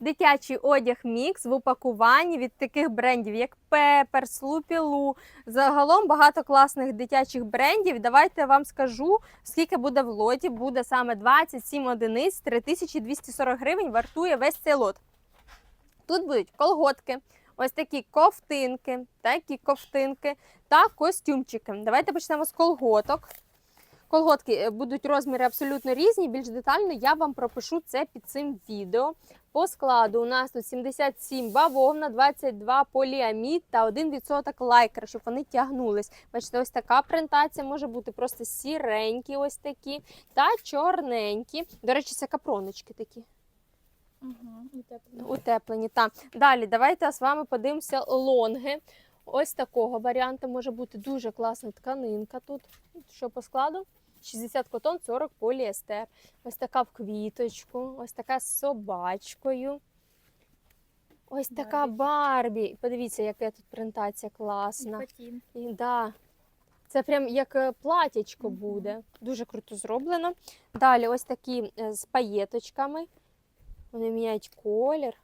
Дитячий одяг мікс в упакуванні від таких брендів, як Пепер, Слупілу. Загалом багато класних дитячих брендів. Давайте я вам скажу, скільки буде в лоті. Буде саме 27 одиниць, 3240 гривень вартує весь цей лот. Тут будуть колготки, ось такі ковтинки, такі ковтинки та костюмчики. Давайте почнемо з колготок. Колготки е, будуть розміри абсолютно різні. Більш детально я вам пропишу це під цим відео. По складу у нас тут 77 бавовна, 22 поліамід та 1% лайкра, щоб вони тягнулись. Бачите, ось така принтація може бути просто сіренькі, ось такі, та чорненькі. До речі, це капроночки такі. Утеплені. Та. Далі давайте з вами подивимося лонги. Ось такого варіанту може бути дуже класна тканинка тут. Що по складу? 60 котон, 40 поліестер. Ось така в квіточку, ось така з собачкою. Ось така Барбі. Подивіться, яка тут принтація класна. Патін. І, да. Це прям як е, платячко буде. Дуже круто зроблено. Далі ось такі е, з паєточками. Вони міняють колір.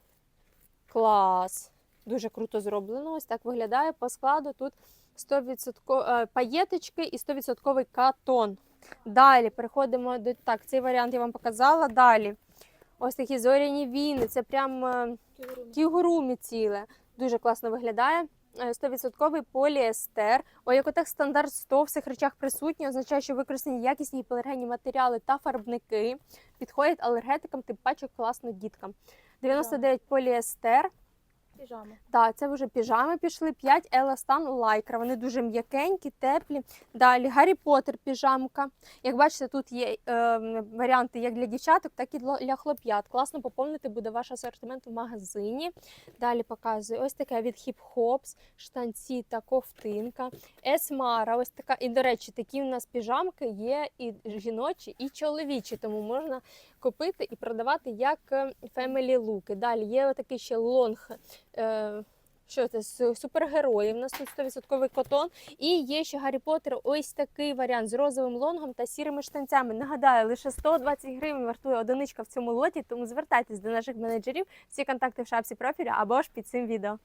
Клас. Дуже круто зроблено. Ось так виглядає по складу. Тут 100% е, паєточки і 100% катон. Далі переходимо до так, цей варіант я вам показала. Далі. Ось такі зоряні війни. Це прям. е, кігурумі ціле. Дуже класно виглядає. Е, 100% поліестер. Оякотех стандарт 100 в цих речах присутні, означає, що використані якісні гіпоалергенні матеріали та фарбники. Підходять алергетикам, тим паче класно діткам. 99 поліестер. Піжами. Так, це вже піжами пішли. 5 еластан лайкра. Вони дуже м'якенькі, теплі. Далі Гаррі Поттер піжамка. Як бачите, тут є е, варіанти як для дівчаток, так і для хлоп'ят. Класно поповнити буде ваш асортимент в магазині. Далі показую ось таке від Hops, штанці та ковтинка. Есмара, ось така. І, до речі, такі у нас піжамки є і жіночі, і чоловічі, тому можна купити і продавати як фемелі луки. Далі є отакий ще лонг. Е, що це з супергероїв? У нас тут 100% котон. І є ще Гаррі Поттер. Ось такий варіант з розовим лонгом та сірими штанцями. Нагадаю, лише 120 гривень вартує одиничка в цьому лоті, тому звертайтесь до наших менеджерів. Всі контакти в шапці профіля або ж під цим відео.